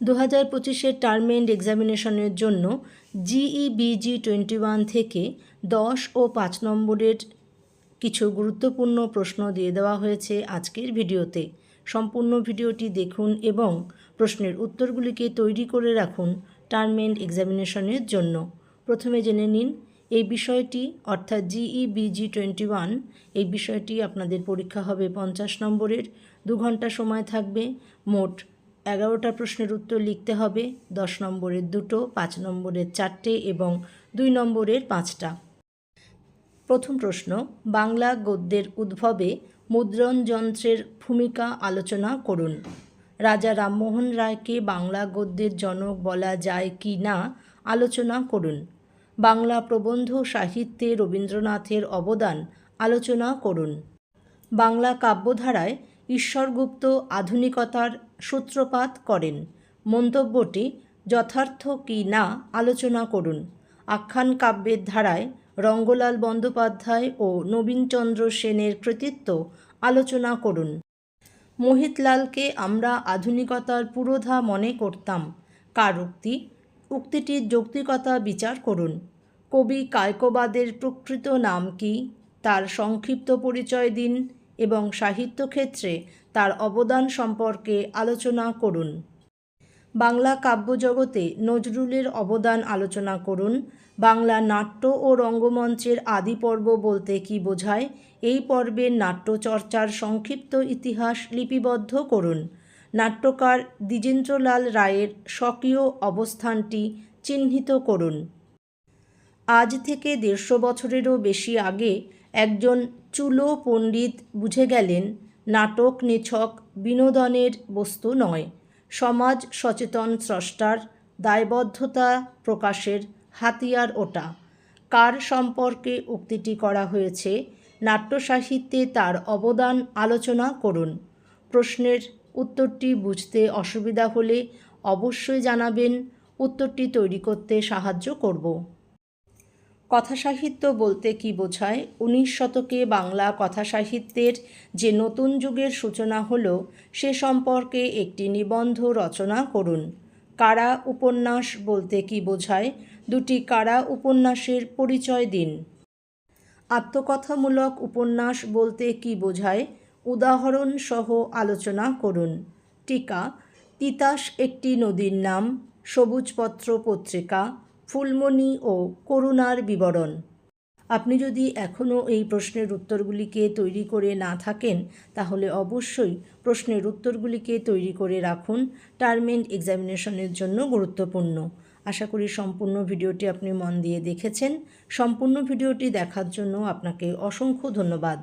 দু হাজার পঁচিশের টার্ম এন্ড এক্সামিনেশনের জন্য জিইবিজি টোয়েন্টি ওয়ান থেকে দশ ও পাঁচ নম্বরের কিছু গুরুত্বপূর্ণ প্রশ্ন দিয়ে দেওয়া হয়েছে আজকের ভিডিওতে। সম্পূর্ণ ভিডিওটি দেখুন এবং প্রশ্নের উত্তরগুলিকে তৈরি করে রাখুন টার্ম এন্ড এক্সামিনেশনের জন্য। প্রথমে জেনে নিন, এই বিষয়টি, অর্থাৎ জিইবিজি টোয়েন্টি ওয়ান এই বিষয়টি আপনাদের পরীক্ষা হবে পঞ্চাশ নম্বরের। দু ঘণ্টা সময় থাকবে, মোট এগারোটা প্রশ্নের উত্তর লিখতে হবে। দশ নম্বরের দুটো, পাঁচ নম্বরের চারটে এবং দুই নম্বরের পাঁচটা। প্রথম প্রশ্ন, বাংলা গদ্যের উদ্ভবে মুদ্রণ যন্ত্রের ভূমিকা আলোচনা করুন। রাজা রামমোহন রায়কে বাংলা গদ্যের জনক বলা যায় কি না আলোচনা করুন। বাংলা প্রবন্ধ সাহিত্যে রবীন্দ্রনাথের অবদান আলোচনা করুন। বাংলা কাব্যধারায় ঈশ্বরগুপ্ত আধুনিকতার সূত্রপাত করেন। মন্তব্যটি যথার্থ কি না আলোচনা করুন। আখ্যান কাব্যের ধারায় রঙ্গলাল বন্দ্যোপাধ্যায় ও নবীনচন্দ্র সেনের কৃতিত্ব আলোচনা করুন। মোহিতলালকে আমরা আধুনিকতার পুরোধা মনে করতাম। কার উক্তি? উক্তিটির যৌক্তিকতা বিচার করুন। কবি কায়কোবাদের প্রকৃত নাম কি? তার সংক্ষিপ্ত পরিচয় দিন। এবং সাহিত্যক্ষেত্রে তার অবদান সম্পর্কে আলোচনা করুন। বাংলা কাব্যজগতে নজরুলের অবদান আলোচনা করুন। বাংলা নাট্য ও রঙ্গমঞ্চের আদি পর্ব বলতে কি বোঝায়? এই পর্বের নাট্যচর্চার সংক্ষিপ্ত ইতিহাস লিপিবদ্ধ করুন। নাট্যকার দ্বিজেন্দ্রলাল রায়ের স্বকীয় অবস্থানটি চিহ্নিত করুন। আজ থেকে দেড়শো বছরেরও বেশি আগে একজন চুলো পণ্ডিত বুঝে গেলেন, নাটক নিছক বিনোদনের বস্তু নয়। সমাজ সচেতন স্রষ্টার দায়বদ্ধতা প্রকাশের হাতিয়ার ওটা। কার সম্পর্কে উক্তিটি করা হয়েছে, নাট্যসাহিত্যে তার অবদান আলোচনা করুন। প্রশ্নের উত্তরটি বুঝতে অসুবিধা হলে অবশ্যই জানাবেন, উত্তরটি তৈরি করতে সাহায্য করব। কথাসাহিত্য বলতে কি বোঝায়? উনিশ শতকে বাংলা কথাসাহিত্যের যে নতুন যুগের সূচনা হলো, সে সম্পর্কে একটি নিবন্ধ রচনা করুন। কারা উপন্যাস বলতে কি বোঝায়? দুটি কারা উপন্যাসের পরিচয় দিন। আত্মকথামূলক উপন্যাস বলতে কি বোঝায়? উদাহরণ সহ আলোচনা করুন। টিকা, তিতাস একটি নদীর নাম, সবুজপত্র পত্রিকা ফুলমণি ও করুণার বিবরণ। আপনি যদি এখনও এই প্রশ্নের উত্তরগুলিকে তৈরি করে না থাকেন, তাহলে অবশ্যই প্রশ্নের উত্তরগুলিকে তৈরি করে রাখুন। টার্মেন্ট এক্সামিনেশনের জন্য গুরুত্বপূর্ণ। আশা করি সম্পূর্ণ ভিডিওটি আপনি মন দিয়ে দেখেছেন। সম্পূর্ণ ভিডিওটি দেখার জন্য আপনাকে অসংখ্য ধন্যবাদ।